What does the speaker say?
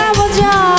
যাব যা